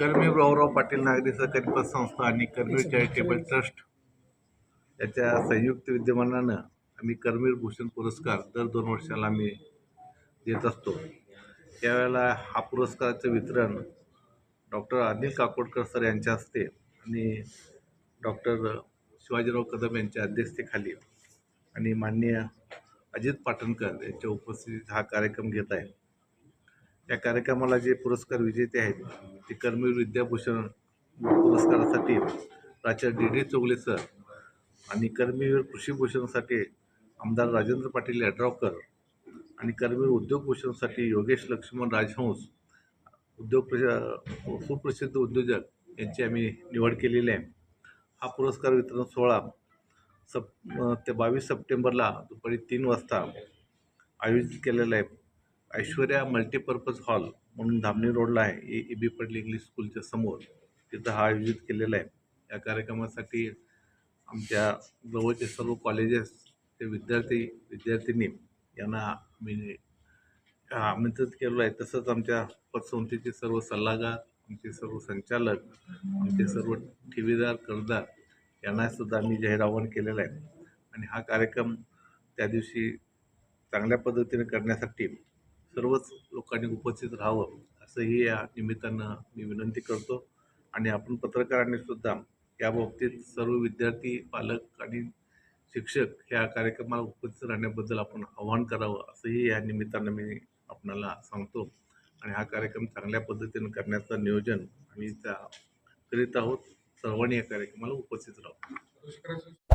कर्मवीर भाऊराव पाटील नागरी सहकारी पतसंस्था आणि कर्मवीर चॅरिटेबल ट्रस्ट याच्या संयुक्त विद्यमानानं आम्ही कर्मवीर भूषण पुरस्कार दर दोन वर्षाला आम्ही देत असतो. त्यावेळेला हा पुरस्काराचं वितरण डॉक्टर अनिल काकोडकर सर यांच्या हस्ते आणि डॉक्टर शिवाजीराव कदम यांच्या अध्यक्षतेखाली आणि माननीय अजित पाटणकर यांच्या उपस्थितीत हा कार्यक्रम घेत आहे. या कार्यक्रमाला जे पुरस्कार विजेते आहेत ते कर्मवीर विद्याभूषण पुरस्कारासाठी प्राचार्य डी डी चोगले सर आणि कर्मवीर कृषीभूषणसाठी आमदार राजेंद्र पाटील यड्रावकर आणि कर्मवीर उद्योगभूषणसाठी योगेश लक्ष्मण राजहंस उद्योग प्रश सुप्रसिद्ध उद्योजक यांची आम्ही निवड केलेली आहे. हा पुरस्कार वितरण सोहळा सप ते बावीस सप्टेंबरला दुपारी तीन वाजता आयोजित केलेला आहे. ऐश्वर्या मल्टीपर्पज हॉल म्हणून धामणी रोडला आहे. ए ए बी पडली इंग्लिश स्कूलच्या समोर. तिथं हा आयोजित केलेला आहे. या कार्यक्रमासाठी आमच्या जवळचे सर्व कॉलेजेस ते विद्यार्थी विद्यार्थिनी यांना मी आमंत्रित केलेलं आहे. तसंच आमच्या पतसंस्थेचे सर्व सल्लागार आमचे सर्व संचालक आमचे सर्व ठेवीदार कर्जदार यांनासुद्धा मी आम्ही जाहीर आवाहन केलेलं आहे. आणि हा कार्यक्रम त्या दिवशी चांगल्या पद्धतीने करण्यासाठी सर्वच लोकांनी उपस्थित राहावं असंही या निमित्तानं मी विनंती करतो. आणि आपण पत्रकारांनी सुद्धा या बाबतीत सर्व विद्यार्थी पालक आणि शिक्षक ह्या कार्यक्रमाला उपस्थित राहण्याबद्दल आपण आवाहन करावं असंही या निमित्तानं मी आपणाला सांगतो. आणि हा कार्यक्रम चांगल्या पद्धतीनं करण्याचं नियोजन आम्ही त्या करीत आहोत. सर्वांनी या कार्यक्रमाला उपस्थित राहू